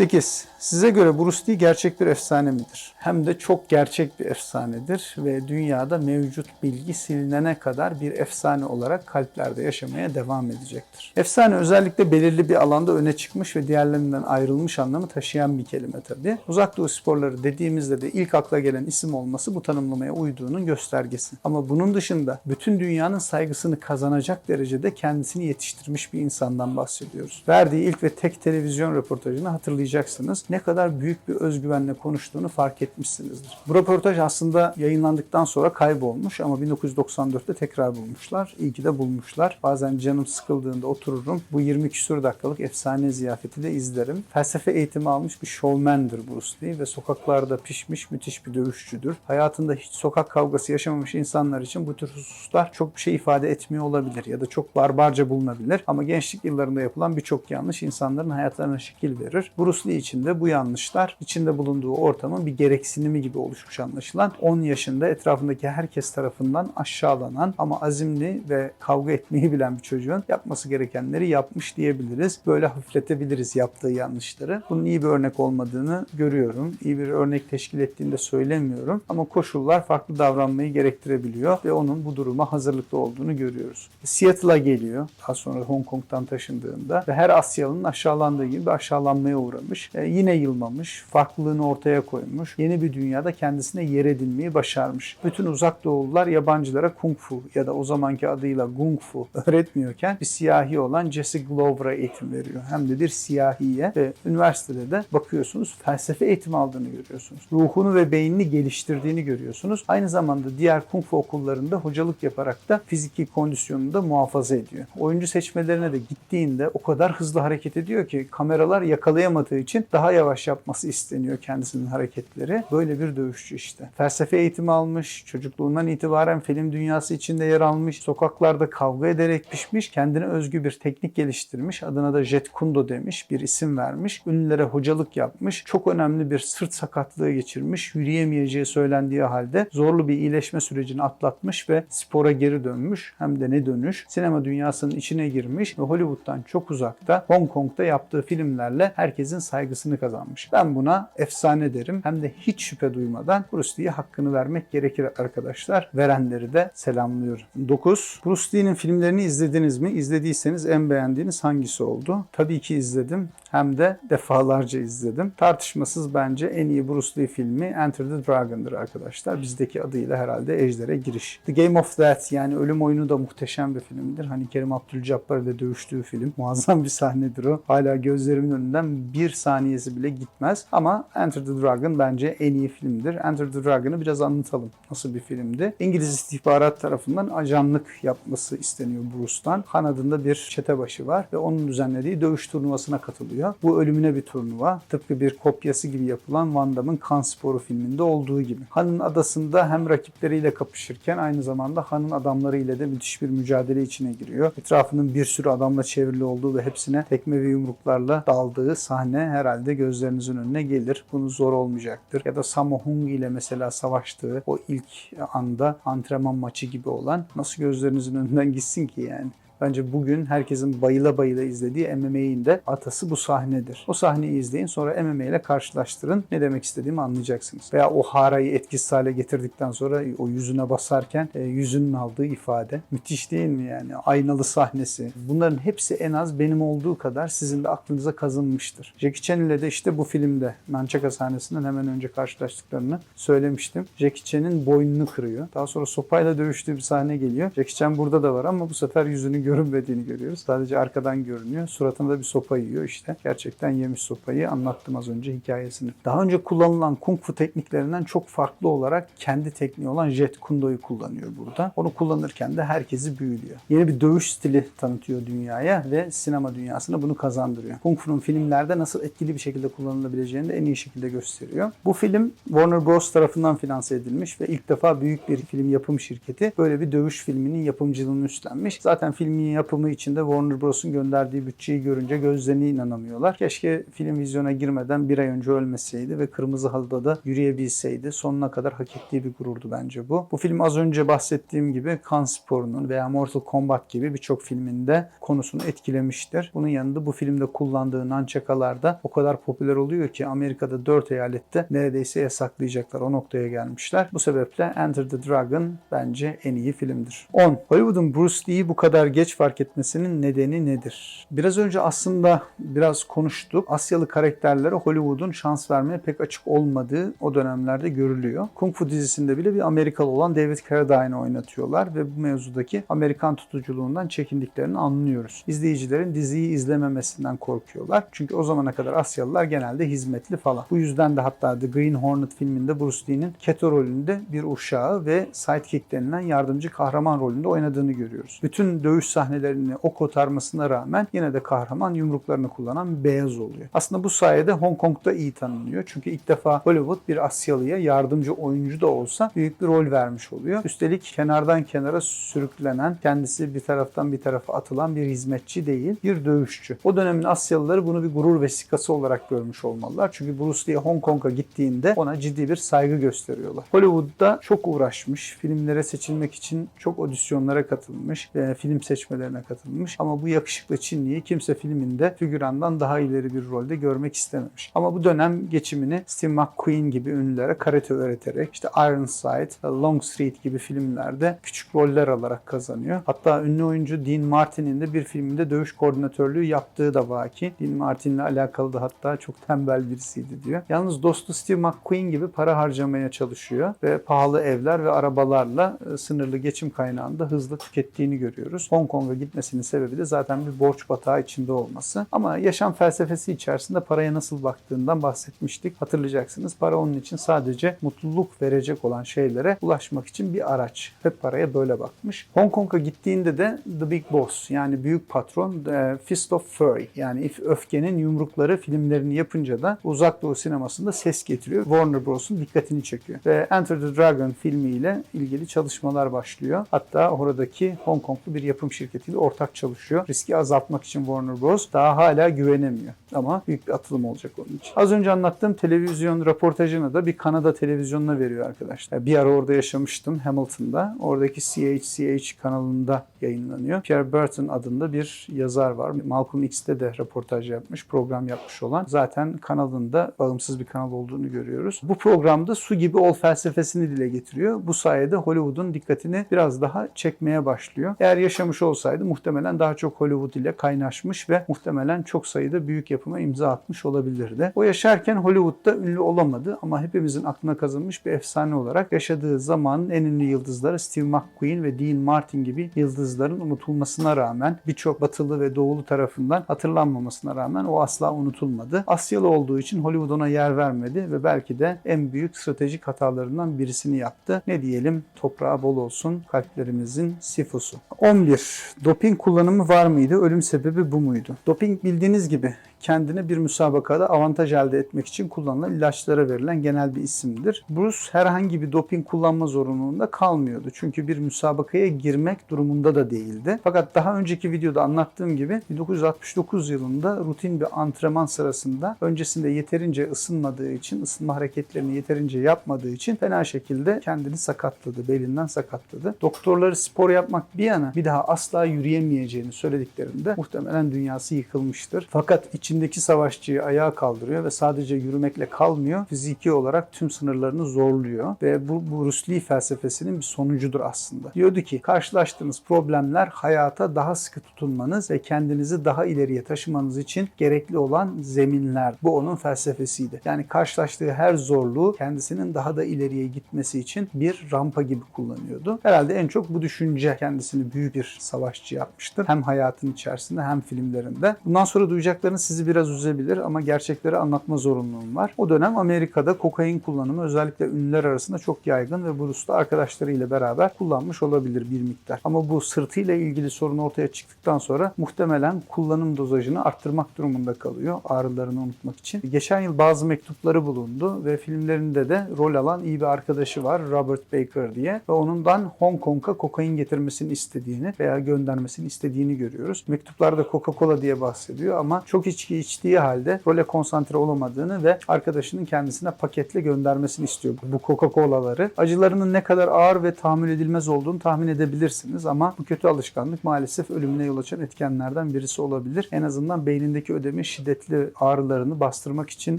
8. Size göre Bruce Lee gerçek bir efsane midir? Hem de çok gerçek bir efsanedir ve dünyada mevcut bilgi silinene kadar bir efsane olarak kalplerde yaşamaya devam edecektir. Efsane özellikle belirli bir alanda öne çıkmış ve diğerlerinden ayrılmış anlamı taşıyan bir kelime tabii. Uzak Doğu sporları dediğimizde de ilk akla gelen isim olması bu tanımlamaya uyduğunun göstergesi. Ama bunun dışında bütün dünyanın saygısını kazanacak derecede kendisini yetiştirmiş bir insandan bahsediyoruz. Verdiği ilk ve tek televizyon röportajını hatırlayacaksınız. Ne kadar büyük bir özgüvenle konuştuğunu fark etmişsinizdir. Bu röportaj aslında yayınlandıktan sonra kaybolmuş ama 1994'te tekrar bulmuşlar. İyi ki de bulmuşlar. Bazen canım sıkıldığında otururum. Bu 20 küsur dakikalık efsane ziyafeti de izlerim. Felsefe eğitimi almış bir şovmendir Bruce Lee ve sokaklarda pişmiş müthiş bir dövüşçüdür. Hayatında hiç sokak kavgası yaşamamış insanlar için bu tür hususlar çok bir şey ifade etmiyor olabilir ya da çok barbarca bulunabilir. Ama gençlik yıllarında yapılan birçok yanlış insanların hayatlarına şekil verir. Bruce Lee için de bu yanlışlar içinde bulunduğu ortamın bir gereksinimi gibi oluşmuş anlaşılan. 10 yaşında etrafındaki herkes tarafından aşağılanan ama azimli ve kavga etmeyi bilen bir çocuğun yapması gerekenleri yapmış diyebiliriz. Böyle hafifletebiliriz yaptığı yanlışları. Bunun iyi bir örnek olmadığını görüyorum. İyi bir örnek teşkil ettiğini de söylemiyorum. Ama koşullar farklı davranmayı gerektirebiliyor ve onun bu duruma hazırlıklı olduğunu görüyoruz. Seattle'a geliyor. Daha sonra Hong Kong'dan taşındığında ve her Asyalı'nın aşağılandığı gibi aşağılanmaya uğramış. E, yine yılmamış, farklılığını ortaya koymuş. Yeni bir dünyada kendisine yer edinmeyi başarmış. Bütün uzak doğulular yabancılara kung fu ya da o zamanki adıyla gung fu öğretmiyorken bir siyahi olan Jesse Glover'a eğitim veriyor. Hem de bir siyahiye ve üniversitede de bakıyorsunuz felsefe eğitimi aldığını görüyorsunuz. Ruhunu ve beynini geliştirdiğini görüyorsunuz. Aynı zamanda diğer kung fu okullarında hocalık yaparak da fiziki kondisyonunu da muhafaza ediyor. Oyuncu seçmelerine de gittiğinde o kadar hızlı hareket ediyor ki kameralar yakalayamadığı için daha yavaş yapması isteniyor kendisinin hareketleri. Böyle bir dövüşçü işte. Felsefe eğitimi almış, çocukluğundan itibaren film dünyası içinde yer almış, sokaklarda kavga ederek pişmiş, kendine özgü bir teknik geliştirmiş, adına da Jet Kundo demiş, bir isim vermiş, ünlülere hocalık yapmış, çok önemli bir sırt sakatlığı geçirmiş, yürüyemeyeceği söylendiği halde zorlu bir iyileşme sürecini atlatmış ve spora geri dönmüş, hem de ne dönüş, sinema dünyasının içine girmiş ve Hollywood'dan çok uzakta Hong Kong'da yaptığı filmlerle herkesin saygısını kazanmış. Ben buna efsane derim. Hem de hiç şüphe duymadan Bruce hakkını vermek gerekir arkadaşlar. Verenleri de selamlıyorum. 9. Bruce Lee'nin filmlerini izlediniz mi? İzlediyseniz en beğendiğiniz hangisi oldu? Tabii ki izledim. Hem de defalarca izledim. Tartışmasız bence en iyi Bruce Lee filmi Enter the Dragon'dır arkadaşlar. Bizdeki adıyla herhalde Ejder'e giriş. The Game of Death yani ölüm oyunu da muhteşem bir filmdir. Hani Kerim Abdülcabbar ile dövüştüğü film. Muazzam bir sahnedir o. Hala gözlerimin önünden bir saniyesi bile gitmez. Ama Enter the Dragon bence en iyi filmdir. Enter the Dragon'ı biraz anlatalım. Nasıl bir filmdi? İngiliz istihbarat tarafından ajanlık yapması isteniyor Bruce'tan. Han adında bir çetebaşı var ve onun düzenlediği dövüş turnuvasına katılıyor. Bu ölümüne bir turnuva. Tıpkı bir kopyası gibi yapılan Van Damme'ın Kan Sporu filminde olduğu gibi. Han'ın adasında hem rakipleriyle kapışırken aynı zamanda Han'ın adamlarıyla da müthiş bir mücadele içine giriyor. Etrafının bir sürü adamla çevrili olduğu ve hepsine tekme ve yumruklarla daldığı sahne herhalde gözlerinizin önüne gelir. Bunu zor olmayacaktır. Ya da Sammo Hung ile mesela savaştığı o ilk anda antrenman maçı gibi olan nasıl gözlerinizin önünden gitsin ki yani. Bence bugün herkesin bayıla bayıla izlediği MMA'in de atası bu sahnedir. O sahneyi izleyin sonra MMA ile karşılaştırın. Ne demek istediğimi anlayacaksınız. Veya o harayı etkisiz hale getirdikten sonra o yüzüne basarken e, yüzünün aldığı ifade. Müthiş değil mi yani? Aynalı sahnesi. Bunların hepsi en az benim olduğu kadar sizin de aklınıza kazınmıştır. Jackie Chan ile de işte bu filmde Nunchaka sahnesinden hemen önce karşılaştıklarını söylemiştim. Jackie Chan'in boynunu kırıyor. Daha sonra sopayla dövüştüğü bir sahne geliyor. Jackie Chan burada da var ama bu sefer yüzünü görünmediğini görüyoruz. Sadece arkadan görünüyor. Suratına da bir sopa yiyor işte. Gerçekten yemiş sopayı. Anlattım az önce hikayesini. Daha önce kullanılan kung fu tekniklerinden çok farklı olarak kendi tekniği olan Jet Kundo'yu kullanıyor burada. Onu kullanırken de herkesi büyülüyor. Yeni bir dövüş stili tanıtıyor dünyaya ve sinema dünyasına bunu kazandırıyor. Kung Fu'nun filmlerde nasıl etkili bir şekilde kullanılabileceğini de en iyi şekilde gösteriyor. Bu film Warner Bros. tarafından finanse edilmiş ve ilk defa büyük bir film yapım şirketi böyle bir dövüş filminin yapımcılığını üstlenmiş. Zaten filmin filmin yapımı için de Warner Bros'un gönderdiği bütçeyi görünce gözlerine inanamıyorlar. Keşke film vizyona girmeden bir ay önce ölmeseydi ve Kırmızı Halı'da da yürüyebilseydi. Sonuna kadar hak ettiği bir gururdu bence bu. Bu film az önce bahsettiğim gibi kan sporunun veya Mortal Kombat gibi birçok filminde konusunu etkilemiştir. Bunun yanında bu filmde kullandığı nançakalar da o kadar popüler oluyor ki Amerika'da 4 eyalette neredeyse yasaklayacaklar. O noktaya gelmişler. Bu sebeple Enter the Dragon bence en iyi filmdir. 10. Hollywood'un Bruce Lee'yi bu kadar geç fark etmesinin nedeni nedir? Biraz önce aslında biraz konuştuk. Asyalı karakterlere Hollywood'un şans vermeye pek açık olmadığı o dönemlerde görülüyor. Kung Fu dizisinde bile bir Amerikalı olan David Carradine'ı oynatıyorlar ve bu mevzudaki Amerikan tutuculuğundan çekindiklerini anlıyoruz. İzleyicilerin diziyi izlememesinden korkuyorlar. Çünkü o zamana kadar Asyalılar genelde hizmetli falan. Bu yüzden de hatta The Green Hornet filminde Bruce Lee'nin Keto rolünde bir uşağı ve sidekick denilen yardımcı kahraman rolünde oynadığını görüyoruz. Bütün dövüş sahnelerini o kotarmasına rağmen yine de kahraman yumruklarını kullanan beyaz oluyor. Aslında bu sayede Hong Kong'da iyi tanınıyor. Çünkü ilk defa Hollywood bir Asyalıya yardımcı oyuncu da olsa büyük bir rol vermiş oluyor. Üstelik kenardan kenara sürüklenen, kendisi bir taraftan bir tarafa atılan bir hizmetçi değil, bir dövüşçü. O dönemin Asyalıları bunu bir gurur vesikası olarak görmüş olmalılar. Çünkü Bruce Lee Hong Kong'a gittiğinde ona ciddi bir saygı gösteriyorlar. Hollywood'da çok uğraşmış, filmlere seçilmek için çok audisyonlara katılmış, ve film seçmelerine katılmış. Ama bu yakışıklı Çinliyi kimse filminde figürandan daha ileri bir rolde görmek istememiş. Ama bu dönem geçimini Steve McQueen gibi ünlülere karate öğreterek, işte Ironside, Longstreet gibi filmlerde küçük roller alarak kazanıyor. Hatta ünlü oyuncu Dean Martin'in de bir filminde dövüş koordinatörlüğü yaptığı da vaki. Dean Martin'le alakalı da hatta çok tembel birisiydi diyor. Yalnız dostu Steve McQueen gibi para harcamaya çalışıyor ve pahalı evler ve arabalarla e, sınırlı geçim kaynağını da hızlı tükettiğini görüyoruz. Hong Kong'a gitmesinin sebebi de zaten bir borç batağı içinde olması. Ama yaşam felsefesi içerisinde paraya nasıl baktığından bahsetmiştik. Hatırlayacaksınız para onun için sadece mutluluk verecek olan şeylere ulaşmak için bir araç. Hep paraya böyle bakmış. Hong Kong'a gittiğinde de The Big Boss yani büyük patron e, Fist of Fury yani öfkenin yumrukları filmlerini yapınca da uzak doğu sinemasında ses getiriyor. Warner Bros'un dikkatini çekiyor. Ve Enter the Dragon filmiyle ilgili çalışmalar başlıyor. Hatta oradaki Hong Konglu bir yapım şirketiyle ortak çalışıyor. Riski azaltmak için Warner Bros. daha hala güvenemiyor. Ama büyük bir atılım olacak onun için. Az önce anlattığım televizyon röportajını da bir Kanada televizyonuna veriyor arkadaşlar. Bir ara orada yaşamıştım Hamilton'da. Oradaki CHCH kanalında yayınlanıyor. Pierre Burton adında bir yazar var. Malcolm X'te de röportaj yapmış, program yapmış olan. Zaten kanalında bağımsız bir kanal olduğunu görüyoruz. Bu programda su gibi ol felsefesini dile getiriyor. Bu sayede Hollywood'un dikkatini biraz daha çekmeye başlıyor. Eğer yaşamış olsaydı muhtemelen daha çok Hollywood ile kaynaşmış ve muhtemelen çok sayıda büyük yapıma imza atmış olabilirdi. O yaşarken Hollywood'da ünlü olamadı ama hepimizin aklına kazınmış bir efsane olarak yaşadığı zamanın en ünlü yıldızları Steve McQueen ve Dean Martin gibi yıldızların unutulmasına rağmen birçok batılı ve doğulu tarafından hatırlanmamasına rağmen o asla unutulmadı. Asyalı olduğu için Hollywood ona yer vermedi ve belki de en büyük stratejik hatalarından birisini yaptı. Ne diyelim toprağı bol olsun kalplerimizin sifusu. 11. Doping kullanımı var mıydı? Ölüm sebebi bu muydu? Doping bildiğiniz gibi kendine bir müsabakada avantaj elde etmek için kullanılan ilaçlara verilen genel bir isimdir. Bruce herhangi bir doping kullanma zorunluluğunda kalmıyordu. Çünkü bir müsabakaya girmek durumunda da değildi. Fakat daha önceki videoda anlattığım gibi 1969 yılında rutin bir antrenman sırasında öncesinde yeterince ısınmadığı için, ısınma hareketlerini yeterince yapmadığı için fena şekilde kendini sakatladı, belinden sakatladı. Doktorları spor yapmak bir yana bir daha asla yürüyemeyeceğini söylediklerinde muhtemelen dünyası yıkılmıştır. Fakat içindeki savaşçıyı ayağa kaldırıyor ve sadece yürümekle kalmıyor. Fiziki olarak tüm sınırlarını zorluyor ve bu Bruce Lee felsefesinin bir sonucudur aslında. Diyordu ki karşılaştığınız problemler hayata daha sıkı tutunmanız ve kendinizi daha ileriye taşımanız için gerekli olan zeminler. Bu onun felsefesiydi. Yani karşılaştığı her zorluğu kendisinin daha da ileriye gitmesi için bir rampa gibi kullanıyordu. Herhalde en çok bu düşünce kendisini büyük bir savaşçı yapmıştır. Hem hayatın içerisinde hem filmlerinde. Bundan sonra duyacaklarınız sizi biraz üzebilir ama gerçekleri anlatma zorunluluğum var. O dönem Amerika'da kokain kullanımı özellikle ünlüler arasında çok yaygın ve Bruce da arkadaşlarıyla beraber kullanmış olabilir bir miktar. Ama bu sırtıyla ilgili sorun ortaya çıktıktan sonra muhtemelen kullanım dozajını arttırmak durumunda kalıyor ağrılarını unutmak için. Geçen yıl bazı mektupları bulundu ve filmlerinde de rol alan iyi bir arkadaşı var Robert Baker diye ve onundan Hong Kong'a kokain getirmesini istediğini veya göndermesini istediğini görüyoruz. Mektuplarda Coca-Cola diye bahsediyor ama çok içki içtiği halde role konsantre olamadığını ve arkadaşının kendisine paketle göndermesini istiyor bu Coca-Cola'ları. Acılarının ne kadar ağır ve tahammül edilmez olduğunu tahmin edebilirsiniz ama bu kötü alışkanlık maalesef ölümüne yol açan etkenlerden birisi olabilir. En azından beynindeki ödemi şiddetli ağrılarını bastırmak için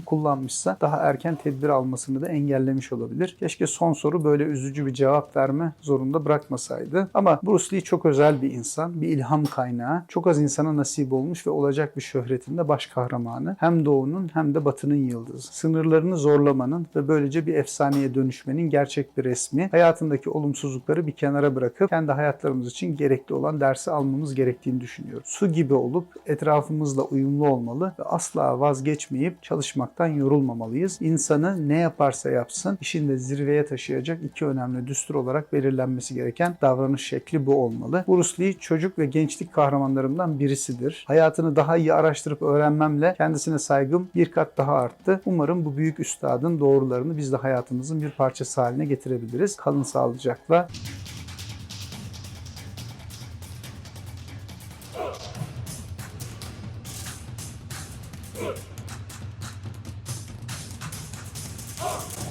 kullanmışsa daha erken tedbir almasını da engellemiş olabilir. Keşke son soru böyle üzücü bir cevap verme zorunda bırakmasaydı. Ama Bruce Lee çok özel bir insan, bir ilham kaynağı. Çok az insana nasip olmuş ve olacak bir şöhretin de baş kahramanı. Hem doğunun hem de batının yıldızı. Sınırlarını zorlamanın ve böylece bir efsaneye dönüşmenin gerçek bir resmi. Hayatındaki olumsuzlukları bir kenara bırakıp kendi hayatlarımız için gerekli olan dersi almamız gerektiğini düşünüyorum. Su gibi olup etrafımızla uyumlu olmalı ve asla vazgeçmeyip çalışmaktan yorulmamalıyız. İnsanı ne yaparsa yapsın işinde zirveye taşıyacak iki önemli düstur olarak belirlenmesi gereken davranış şekli bu olmalı. Bruce Lee çocuk ve gençlik kahramanlarımdan birisidir. Hayatını daha iyi araştırıp öğrenmemle kendisine saygım bir kat daha arttı. Umarım bu büyük üstadın doğrularını biz de hayatımızın bir parçası haline getirebiliriz. Kalın sağlıcakla. Huh.